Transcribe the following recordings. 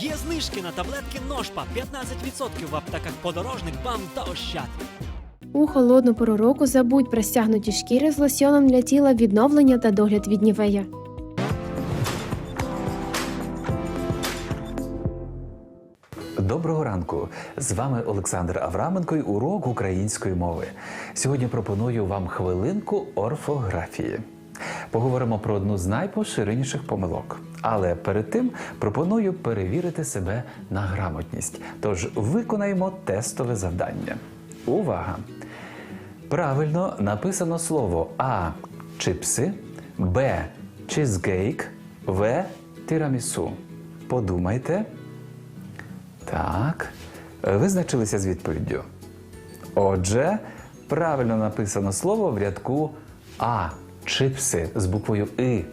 Є знижки на таблетки Ножпа 15% в аптеках подорожник, бам та ощад. У холодну пору року забудь про стягнуті шкіри з лосьоном для тіла відновлення та догляд від нівея. Доброго ранку! З вами Олександр Авраменко і урок української мови. Сьогодні пропоную вам хвилинку орфографії. Поговоримо про одну з найпоширеніших помилок. Але перед тим пропоную перевірити себе на грамотність. Тож виконаємо тестове завдання. Увага! Правильно написано слово А чипси, Б чизгейк, В тирамісу. Подумайте. Так, визначилися з відповіддю. Отже, правильно написано слово в рядку А. Чипси з буквою И.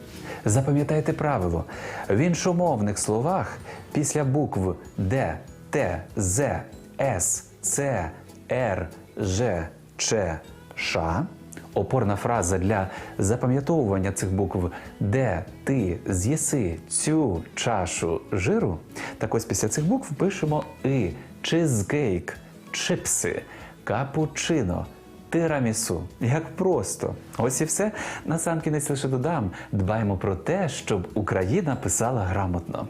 Запам'ятайте правило. В іншомовних словах після букв Д, Т, З, С, Ц, Р, Ж, Ч, Ш Опорна фраза для запам'ятовування цих букв де ти з'їси цю чашу жиру. Так ось після цих букв пишемо и, чизкейк, чипси, капучино, тирамісу. Як просто. Ось і все. Насамкінець лише додам. Дбаємо про те, щоб Україна писала грамотно.